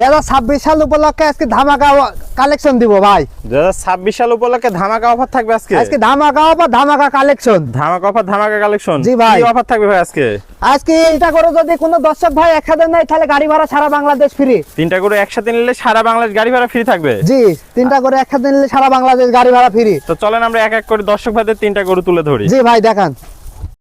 সাল উপলক্ষে আজকে ধামাকা কালেকশন দিব ভাই। দু হাজার ছাব্বিশ সাল উপলক্ষে ধামাকা অফার থাকবে আজকে? আজকে ধামাকা বা ধামাকা কালেকশন ধামাকা অফার ধামাকা কালেকশন জি ভাই। কি অফার থাকবে ভাই আজকে? আজকে এটা করে যদি কোনো দর্শক ভাই একসাথে নেয় তাহলে গাড়ি ভাড়া সারা বাংলাদেশ ফ্রি তিনটা করে একসাথে নিলে সারা বাংলাদেশ গাড়ি ভাড়া ফ্রি থাকবে? জি তিনটা করে একসাথে নিলে সারা বাংলাদেশ গাড়ি ভাড়া ফ্রি তো চলেন আমরা এক এক করে দর্শক ভাইদের তিনটা গরু তুলে ধরি। জি ভাই দেখান।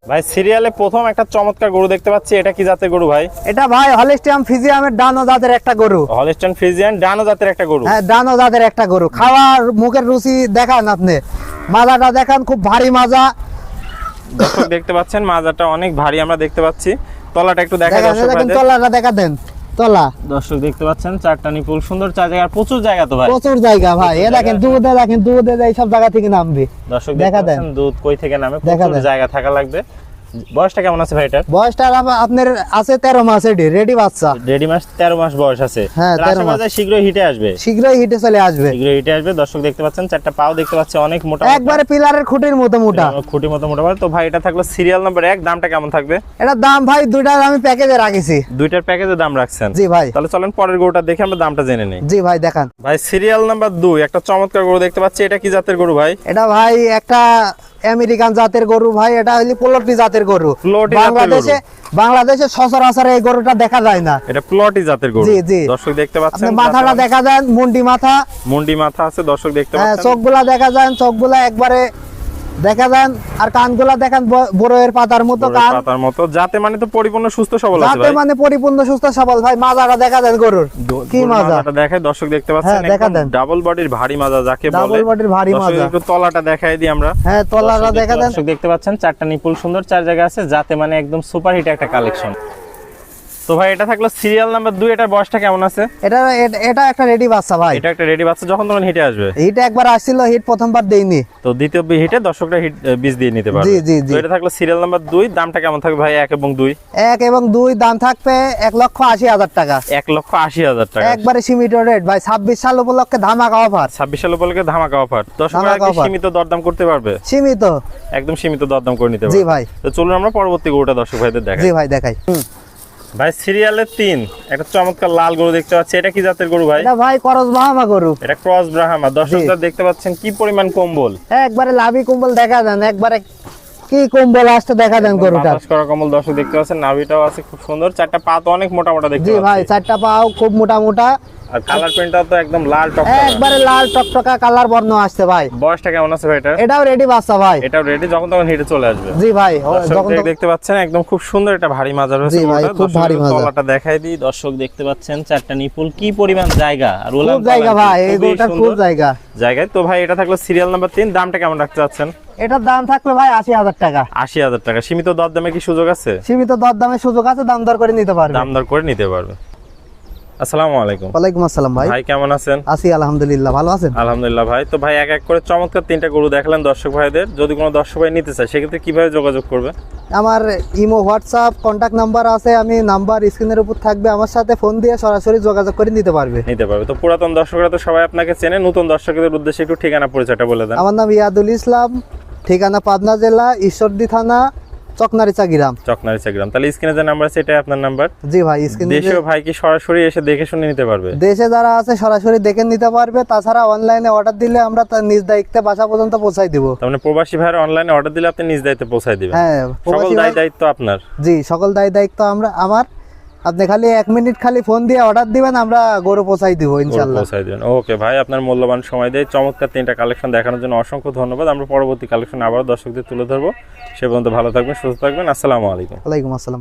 ভাই সিরিয়ালে প্রথম একটা চমৎকার গরু দেখতে পাচ্ছি। এটা কি জাতের গরু ভাই? এটা ভাই হলিস্টিয়াম ফিজিয়ামের ডানো জাতের একটা গরু। হলিস্টিয়াম ফিজিয়াম ডানো জাতের একটা গরু। হ্যাঁ ডানো জাতের একটা গরু। খাওয়ার মুখের রুচি দেখান আপনি। মাজাটা দেখান খুব ভারী মাজা। দেখতে পাচ্ছেন মাজাটা অনেক ভারী আমরা দেখতে পাচ্ছি। তলাটা একটু দেখা ভাইদের। তলাটা দেখা দেন। তলা। দর্শক দেখতে পাচ্ছেন চারটা নিপুল সুন্দর চার জায়গা প্রচুর জায়গা তো ভাই। প্রচুর জায়গা ভাই এ দেখেন। দুধে দেখেন দুধে এইসব জায়গা থেকে নামবে। দর্শক দেখা দেন। দুধ কই থেকে নামে প্রচুর জায়গা থাকা লাগবে। বয়সটা কেমন আছে ভাই বয়সটা আপনার আছে তেরো মাস এটি রেডি বাচ্চা। দেড় মাস তেরো মাস বয়স আছে। হ্যাঁ, 13 মাস। শীঘ্রই হিটে আসবে। শীঘ্রই হিটে চলে আসবে। শীঘ্রই হিটে আসবে। দর্শক দেখতে পাচ্ছেন চারটা পাও দেখতে পাচ্ছি অনেক মোটা একবারে পিলারের খুঁটির মতো মোটা। মোটা খুঁটি মতো মোটা তো ভাই এটা থাকল সিরিয়াল নাম্বার এক। দামটা কেমন থাকবে? এটার দাম ভাই দুইটার আমি প্যাকেজে রাখিছি। দুইটার প্যাকেজে দাম রাখছেন? জি ভাই। তাহলে চলেন পরের গরুটা দেখে আমরা দামটা জেনে নিই। জি ভাই দেখান। ভাই সিরিয়াল নাম্বার দুই। একটা চমৎকার গরু দেখতে পাচ্ছি। এটা কি জাতের গরু ভাই? এটা ভাই একটা আমেরিকান জাতের গরু ভাই। এটা হইলে পোলট্রি জাতের গরু। বাংলাদেশে বাংলাদেশে সচরাচর এই গরুটা দেখা যায় না। এটা প্লটি জাতের গরু। জি, জি। দর্শক দেখতে পাচ্ছেন মাথাটা দেখা যায় মুন্ডি মাথা। মুন্ডি মাথা আছে দর্শক দেখতে হ্যাঁ পাচ্ছেন। চোখগুলা দেখা যায় চোখগুলা একবারে দেখা যায় আর কানগুলা দেখেন বড়য়ের পাতার মতো কান। পাতার মতো। যাতে মানে তো পরিপূর্ণ সুস্থ সবল আছে যাতে মানে পরিপূর্ণ সুস্থ সবল। ভাই মাজাটা দেখা যায় গরুর। কি মাজা? মাজাটা দেখায় দর্শক দেখতে পাচ্ছেন হ্যাঁ, দেখা দেন। ডাবল বডির ভারী মাজা যাকে বলে। ডাবল বডির ভারী মাজা। একটু তলাটা দেখাই দিই আমরা। হ্যাঁ তলাটা দেখা দেন। দর্শক দেখতে পাচ্ছেন চারটা নিপুল সুন্দর চার জায়গা আছে যাতে মানে একদম সুপার হিট একটা কালেকশন তো ভাই এটা থাকল সিরিয়াল নাম্বার দুই এটার বয়সটা কেমন আছে? এটা এটা- একটা রেডি বাচ্চা ভাই। এটা একটা রেডি বাচ্চা যখন তখন হিটে আসবে। হিট একবার আসছিল হিট প্রথমবার দেইনি। তো দ্বিতীয় হিটে দর্শকরা হিট বীজ দিয়ে নিতে পারবে। জি, জি, জি। এটা থাকল সিরিয়াল নাম্বার দুই দামটা কেমন থাকবে ভাই এক এবং দুই? এক এবং দুই দাম থাকবে এক লক্ষ আশি হাজার টাকা। এক লক্ষ আশি হাজার টাকা। একবারে সীমিত রেট ভাই ছাব্বিশ সাল উপলক্ষে ধামাকা অফার ছাব্বিশ সাল উপলক্ষে ধামাকা অফার দর্শকরা কি সীমিত দরদাম করতে পারবে? সীমিত। একদম সীমিত দরদাম করে নিতে পারবে। জি ভাই। তো চলুন আমরা পরবর্তী গরুটা দর্শক ভাইদের দেখাই। জি ভাই দেখাই। ভাই সিরিয়ালের তিন। একটা চমৎকার লাল গরু দেখতে পাচ্ছি। এটা কি জাতের গরু ভাই? এটা ভাই ক্রস ব্রাহ্মা গরু। এটা ক্রস ব্রাহ্মা। দর্শকরা দেখতে পাচ্ছেন কি পরিমাণ কম্বল। হ্যাঁ একবারে লাভি কম্বল দেখা দেন। একবারে কি কম্বল আসতে দেখা দেন গরুটা বাতাস করা কম্বল দর্শক দেখতে পাচ্ছেন। নাভিটাও আছে খুব সুন্দর। চারটা পা তো অনেক মোটা মোটা দেখতে ভাই চারটা পাও খুব মোটা মোটা আর কালার প্রিন্টটাও তো একদম লাল টক একবারে লাল টকটকা কালার বর্ণ আসছে ভাই। বয়সটা কেমন আছে ভাই এটা? এটাও রেডি বাচ্চা ভাই। এটাও রেডি যখন তখন হিটে চলে আসবে। জি ভাই যখন দেখতে পাচ্ছেন একদম খুব সুন্দর ভারী মাজা রয়েছে জি ভাই, খুব ভারী একটু মাজা। দেখাই দিই। দর্শক দেখতে পাচ্ছেন চারটা নিপুল। কি পরিমাণ জায়গা। আর জায়গা ভাই এই খুব জায়গা। জায়গায় তো ভাই এটা থাকল সিরিয়াল নাম্বার তিন। দামটা কেমন রাখতে চাচ্ছেন? এটার দাম থাকলে ভাই আশি হাজার টাকা। আশি হাজার টাকা। সীমিত দরদামে কি সুযোগ আছে? সীমিত দর দামের সুযোগ আছে দাম দর করে নিতে পারবে। দাম দর করে নিতে পারবে। আসসালামু আলাইকুম। ওয়ালাইকুম আসসালাম ভাই। ভাই কেমন আছেন? আছি আলহামদুলিল্লাহ ভালো আছেন? আলহামদুলিল্লাহ ভাই। তো ভাই এক এক করে চমৎকার তিনটা গরু দেখালেন দর্শক ভাইদের। যদি কোনো দর্শক ভাই নিতে চায় সেক্ষেত্রে কীভাবে যোগাযোগ করবে? আমার ইমো হোয়াটসঅ্যাপ কন্ট্যাক্ট নাম্বার আছে আমি নাম্বার স্ক্রিনের উপর থাকবে। আমার সাথে ফোন দিয়ে সরাসরি যোগাযোগ করে নিতে পারবে। নিতে পারবে। তো পুরাতন দর্শকরা তো সবাই আপনাকে চেনে নতুন দর্শকদের উদ্দেশ্যে একটু ঠিকানা পরিচয়টা বলে দেন। আমার নাম ইয়াদুল ইসলাম ঠিকানা পাবনা জেলা ঈশ্বরদী থানা চকনারিচা গ্রাম চকনারি চাকরাম তাহলে স্ক্রিনে যে নাম্বার আছে এটাই আপনার নাম্বার জি ভাই স্ক্রিনে দেশীয় ভাই কি সরাসরি এসে দেখে শুনে নিতে পারবে? দেশে যারা আছে সরাসরি দেখে নিতে পারবে। তাছাড়া অনলাইনে অর্ডার দিলে আমরা তার নিজ দায়িত্বে বাসা পর্যন্ত পৌঁছাই দিব। মানে প্রবাসী অনলাইনে অর্ডার দিলে আপনি নিজ দায়িত্বে পৌঁছায় দিবেন? হ্যাঁ সকল প্রবাসী দায় দায়িত্ব আপনার? জি সকল দায় দায়িত্ব আমরা আমার। আপনি খালি এক মিনিট খালি ফোন দিয়ে অর্ডার দিবেন আমরা গরু পৌঁছাই দিব ইনশাল্লাহ পৌঁছায় দিবেন। ওকে ভাই আপনার মূল্যবান সময় দিয়ে। চমৎকার তিনটা কালেকশন দেখানোর জন্য অসংখ্য ধন্যবাদ। আমরা পরবর্তী কালেকশন আবার দর্শকদের তুলে ধরবো। সে পর্যন্ত ভালো থাকবেন সুস্থ থাকবেন। আসসালামু আলাইকুম। ওয়ালাইকুম আসসালাম।